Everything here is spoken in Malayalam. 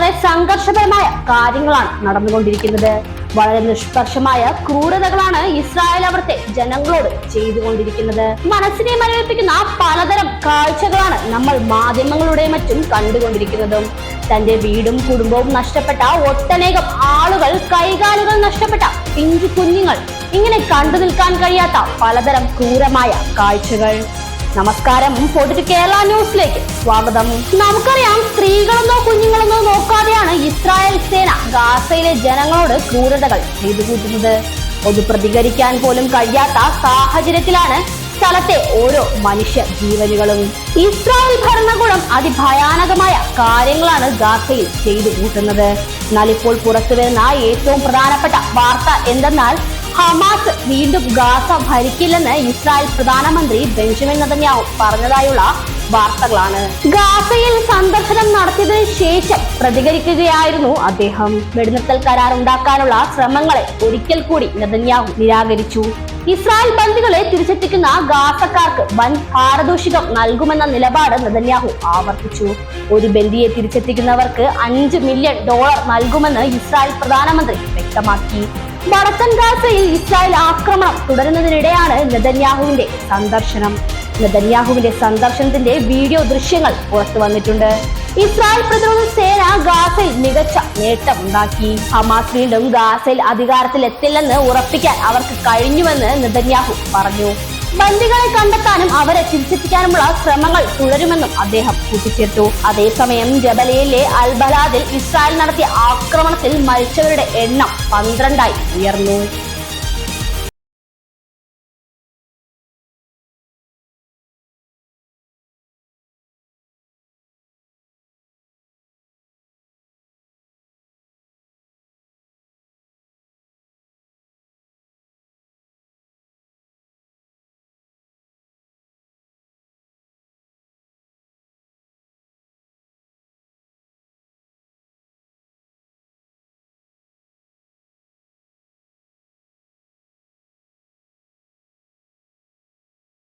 വളരെ സംഘർഷപരമായ കാര്യങ്ങളാണ് നടന്നുകൊണ്ടിരിക്കുന്നത്. വളരെ നിഷ്പക്ഷമായ ക്രൂരതകളാണ് ഇസ്രായേൽ അവിടുത്തെ ജനങ്ങളോട് ചെയ്തുകൊണ്ടിരിക്കുന്നത്. മനസ്സിനെ മരവിപ്പിക്കുന്ന പലതരം കാഴ്ചകളാണ് നമ്മൾ മാധ്യമങ്ങളുടെ മറ്റും കണ്ടുകൊണ്ടിരിക്കുന്നതും. തന്റെ വീടും കുടുംബവും നഷ്ടപ്പെട്ട ഒട്ടനേകം ആളുകൾ കൈകാലുകൾ നഷ്ടപ്പെട്ട പിഞ്ചു കുഞ്ഞുങ്ങൾ ഇങ്ങനെ കണ്ടു നിൽക്കാൻ കഴിയാത്ത പലതരം ക്രൂരമായ കാഴ്ചകൾ. നമസ്കാരം. പൊടിറ്റ് കേരള ന്യൂസിലേക്ക് സ്വാഗതം. നമുക്കറിയാം സ്ത്രീകളെന്നോ കുഞ്ഞുങ്ങളെന്നോ നോക്കാതെയാണ് ഇസ്രായേൽ സേന ഗാസയിലെ ജനങ്ങളോട് ക്രൂരതകൾ ചെയ്തു കൂട്ടുന്നത് ഒന്ന് പ്രതികരിക്കാൻ പോലും കഴിയാത്ത സാഹചര്യത്തിലാണ് സ്ഥലത്തെ ഓരോ മനുഷ്യ ജീവനുകളും. ഇസ്രായേൽ ഭരണകൂടം അതിഭയാനകമായ കാര്യങ്ങളാണ് ഗാസയിൽ ചെയ്തു കൂട്ടുന്നത് എന്നാൽ ഇപ്പോൾ പുറത്തു വരുന്ന ഏറ്റവും പ്രധാനപ്പെട്ട വാർത്ത എന്തെന്നാൽ ഹമാസ് വീണ്ടും ഗാസ ഭരിക്കില്ലെന്ന് ഇസ്രായേൽ പ്രധാനമന്ത്രി ബെഞ്ചമിൻ നദന്യാവ് പറഞ്ഞതായുള്ള വാർത്തകളാണ്. ഗാസയിൽ സന്ദർശനം നടത്തിയതിനു ശേഷം പ്രതികരിക്കുകയായിരുന്നു അദ്ദേഹം. വെടിനിർത്തൽ കരാർ ഉണ്ടാക്കാനുള്ള ശ്രമങ്ങളെ ഒരിക്കൽ കൂടി നെതന്യാഹു നിരാകരിച്ചു. ഇസ്രായേൽ ബന്ദികളെ തിരിച്ചെത്തിക്കുന്ന ഗാസക്കാർക്ക് വൻ പാരദോഷികം നൽകുമെന്ന നിലപാട് നെതന്യാഹു ആവർത്തിച്ചു. ഒരു ബന്ദിയെ തിരിച്ചെത്തിക്കുന്നവർക്ക് അഞ്ച് മില്യൺ ഡോളർ നൽകുമെന്ന് ഇസ്രായേൽ പ്രധാനമന്ത്രി വ്യക്തമാക്കി. വടക്കൻ ഗാസയിൽ ഇസ്രായേൽ ആക്രമണം തുടരുന്നതിനിടെയാണ് നെതന്യാഹുവിന്റെ സന്ദർശനം. നെതന്യാഹുവിന്റെ സന്ദർശനത്തിന്റെ വീഡിയോ ദൃശ്യങ്ങൾ പുറത്തു വന്നിട്ടുണ്ട്. ഇസ്രായേൽ പ്രതിരോധ സേന ഗാസയിൽ മികച്ച നേട്ടമുണ്ടാക്കി ഹമാസ് വീണ്ടും ഗാസയിൽ അധികാരത്തിൽ എത്തില്ലെന്ന് ഉറപ്പിക്കാൻ അവർക്ക് കഴിഞ്ഞുവെന്ന് നെതന്യാഹു പറഞ്ഞു. ബന്ദികളെ കണ്ടെത്താനും അവരെ തിരിച്ചെത്തിക്കാനുമുള്ള ശ്രമങ്ങൾ തുടരുമെന്നും അദ്ദേഹം കൂട്ടിച്ചേർത്തു. അതേസമയം ജബലയിലെ അൽബലാദിൽ ഇസ്രായേൽ നടത്തിയ ആക്രമണത്തിൽ മരിച്ചവരുടെ എണ്ണം പന്ത്രണ്ടായി ഉയർന്നു.